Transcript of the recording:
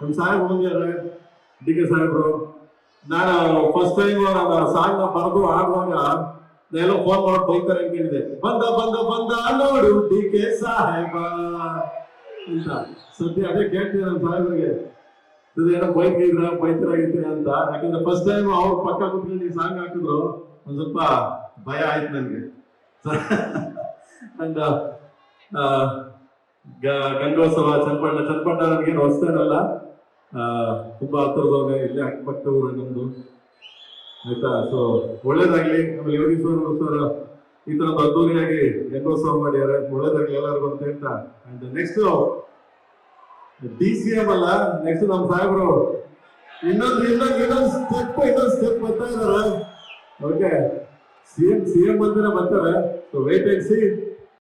ನಮ್ಮ ಸಾಹೇಬ್ ಹೋಗಿದ್ದಾರೆ D K ಸಾಹೇಬ್ರು, ನಾನು ಫಸ್ಟ್ ಟೈಮ್ ಸಾಂಗ್ ಬರೆದು ಆಡುವಾಗ ಎಲ್ಲ ಫೋನ್ ಮಾಡಿ ಬೈತಾರೆ ಅಂತ ಹೇಳಿದೆ. ಬಂದ ಬಂದ ಬಂದ ನೋಡು ಡಿ ಕೆ ಸಾಹೇಬ ಅಂತ. ಸದ್ಯ ಅದೇ ಕೇಳ್ತೀನಿ ನಮ್ಮ ಸಾಹೇಬ್ರಿಗೆ. ಏನೋ ಬೈತಿದ್ರ, ಬೈತರಾಗಿದ್ದೀರ ಅಂತ. ಯಾಕಂದ್ರೆ ಫಸ್ಟ್ ಟೈಮ್ ಅವ್ರು ಪಕ್ಕ ಕುತ್ಕೊಂಡು ಸಾಂಗ್ ಹಾಕಿದ್ರು, ಒಂದ್ ಸ್ವಲ್ಪ ಭಯ ಆಯ್ತು ನನಗೆ. ಅಂಡ್ ಗಂಗೋತ್ಸವ ಚನ್ನಪಣ್ಣ ಚನ್ನಪಣ್ಣ ನನಗೇನು ಹೊಸ್ತೇನಲ್ಲ ಆ, ತುಂಬಾ ಹತ್ತಿರದವ್ರೆ ಇಲ್ಲೇ ಅಕ್ಕಪಕ್ಕ ಊರು ನಮ್ದು. ಆಯ್ತಾ? ಸೊ ಒಳ್ಳೇದಾಗ್ಲಿ. ಆಮೇಲೆ ಯೋಗೀಶ್ವರ ಸರ್ ಈ ತರ ಅದ್ದೂರಿಯಾಗಿ ಗಂಗೋತ್ಸವ ಮಾಡಿದ್ದಾರೆ ಒಳ್ಳೇದಾಗ್ಲಿ ಎಲ್ಲರಿಗೂ ಅಂತ ಹೇಳ್ತಾ. And next D C M ಅಲ್ಲ ನೆಕ್ಸ್ಟ್ ನಮ್ಮ ಸಾಹೇಬ್ರು ಇನ್ನೊಂದು ಇನ್ನೊಂದು ಇನ್ನೊಂದು ಸ್ಟೆಪ್ ಇನ್ನೊಂದು ಸ್ಟೆಪ್ ಬರ್ತಾ ಇದಾರೆ. Okay C M C M ಬಂದ್ರೆ ಬರ್ತಾರೆ. So wait and see